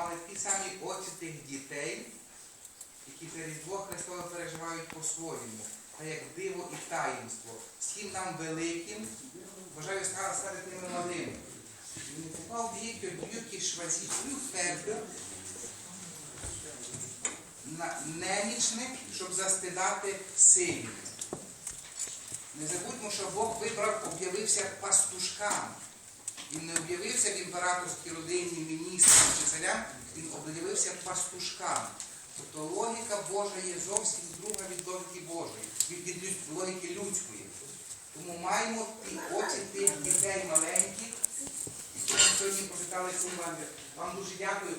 мали ті самі очі тих дітей, які через Бог Христова переживають по-своєму, та як диво і таїнство. Всім нам великим, бажаю стати ними малими. Попав дією б'юки швазівською фербер на немічник, щоб застидати силі. Не забудьмо, що Бог вибрав, об'явився пастушкам. Він не об'явився в імператорській родині міністрів об'явився пастушкам. Тобто логіка Божа є зовсім друга від логіки Божої, від, логіки людської. Тому маємо ті очі тих дітей маленьких, які сьогодні прочитали цю. Вам дуже дякую.